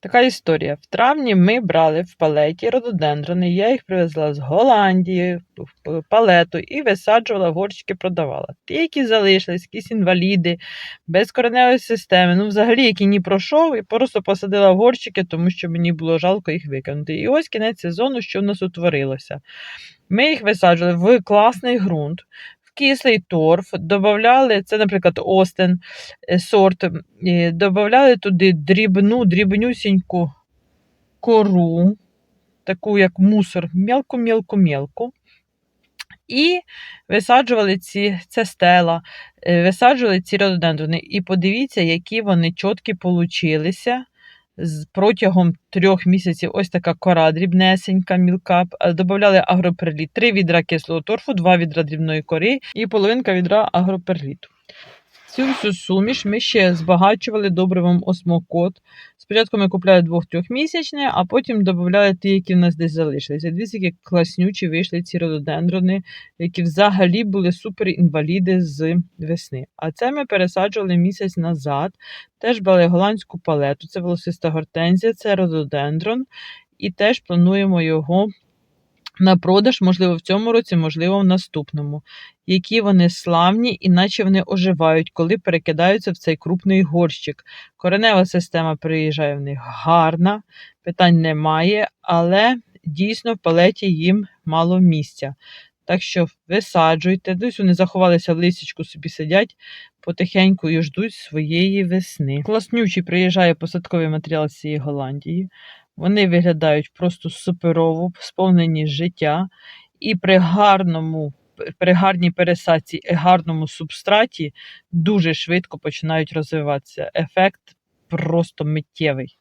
Така історія. В травні ми брали в палеті рододендрони. Я їх привезла з Голландії в палету і висаджувала горщики, продавала. Ті, які залишились, якісь інваліди, без кореневої системи, ну взагалі, які ні пройшов, і просто посадила в горщики, тому що мені було жалко їх викинути. І ось кінець сезону, що в нас утворилося. Ми їх висаджували в класний ґрунт. Кислий торф, додавали, це, наприклад, Остен е, сорт, додавали туди дрібну, дрібнюсіньку кору, таку як мусор, мелко-мелко-мелко. І висаджували ці, це стела, е, висаджували ці рододендрони. І подивіться, які вони чіткі получилися. Протягом трьох місяців ось така кора дрібнесенька, мілка. Додавали Добавляли агроперліт. Три відра кислого торфу, два відра дрібної кори і половинка відра агроперліту. Цю всю суміш ми ще збагачували добривом осмокот. Спочатку ми купляли двох-трьохмісячне, а потім додавали ті, які в нас десь залишилися. Дивіться, які класнючі вийшли ці рододендрони, які взагалі були супер інваліди з весни. А це ми пересаджували місяць назад. Теж брали голландську палету, це волосиста гортензія, це рододендрон. І теж плануємо його на продаж, можливо, в цьому році, можливо, в наступному. Які вони славні, іначе вони оживають, коли перекидаються в цей крупний горщик. Коренева система приїжджає в них гарна, питань немає, але дійсно в палеті їм мало місця. Так що висаджуйте, десь вони заховалися в лисічку, собі сидять потихеньку і ждуть своєї весни. Класнючий приїжджає посадковий матеріал з цієї Голландії. Вони виглядають просто суперово, сповнені життя, і при гарному, при гарній пересадці і гарному субстраті дуже швидко починають розвиватися. Ефект просто миттєвий.